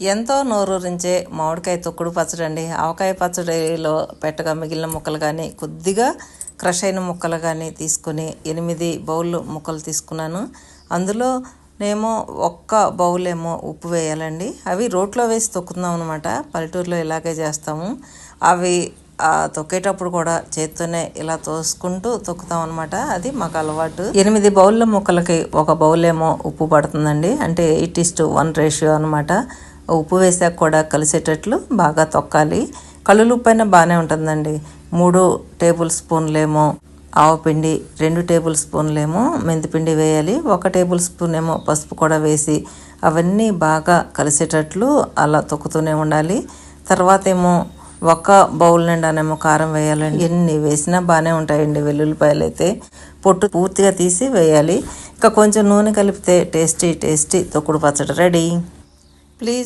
ఎంతో నోరూరించే మామిడికాయ తొక్కుడు పచ్చడి అండి. ఆవకాయ పచ్చడిలో పెట్టగా మిగిలిన ముక్కలు కానీ కొద్దిగా క్రష్ అయిన ముక్కలు కానీ తీసుకొని ఎనిమిది బౌల్ ముక్కలు తీసుకున్నాను. అందులో నేమో ఒక్క బౌల్ ఏమో ఉప్పు వేయాలండి. అవి రోట్లో వేసి తొక్కుతున్నాం అనమాట పల్లెటూరులో ఇలాగే చేస్తాము. అవి తొక్కేటప్పుడు కూడా చేత్తోనే ఇలా తోసుకుంటూ తొక్కుతాం అనమాట అది మాకు అలవాటు. ఎనిమిది బౌల్ల ముక్కలకి ఒక బౌల్ ఏమో ఉప్పు పడుతుందండి. అంటే eight is to one ratio అనమాట ఉప్పు వేసాక కూడా కలిసేటట్లు బాగా తొక్కాలి. కళ్ళు ఉప్పు అయినా బాగానే ఉంటుందండి. మూడు టేబుల్ స్పూన్లేమో ఆవపిండి రెండు టేబుల్ స్పూన్లేమో మెంతిపిండి వేయాలి. ఒక టేబుల్ స్పూన్ ఏమో పసుపు కూడా వేసి అవన్నీ బాగా కలిసేటట్లు అలా తొక్కుతూనే ఉండాలి. తర్వాత ఏమో ఒక బౌల్ నిండానేమో కారం వేయాలండి. ఎన్ని వేసినా బాగానే ఉంటాయండి వెల్లుల్లిపాయలు అయితే పొట్టు పూర్తిగా తీసి వేయాలి. ఇంకా కొంచెం నూనె కలిపితే టేస్టీ టేస్టీ తొక్కుడు పచ్చడి. రెడీ? ప్లీజ్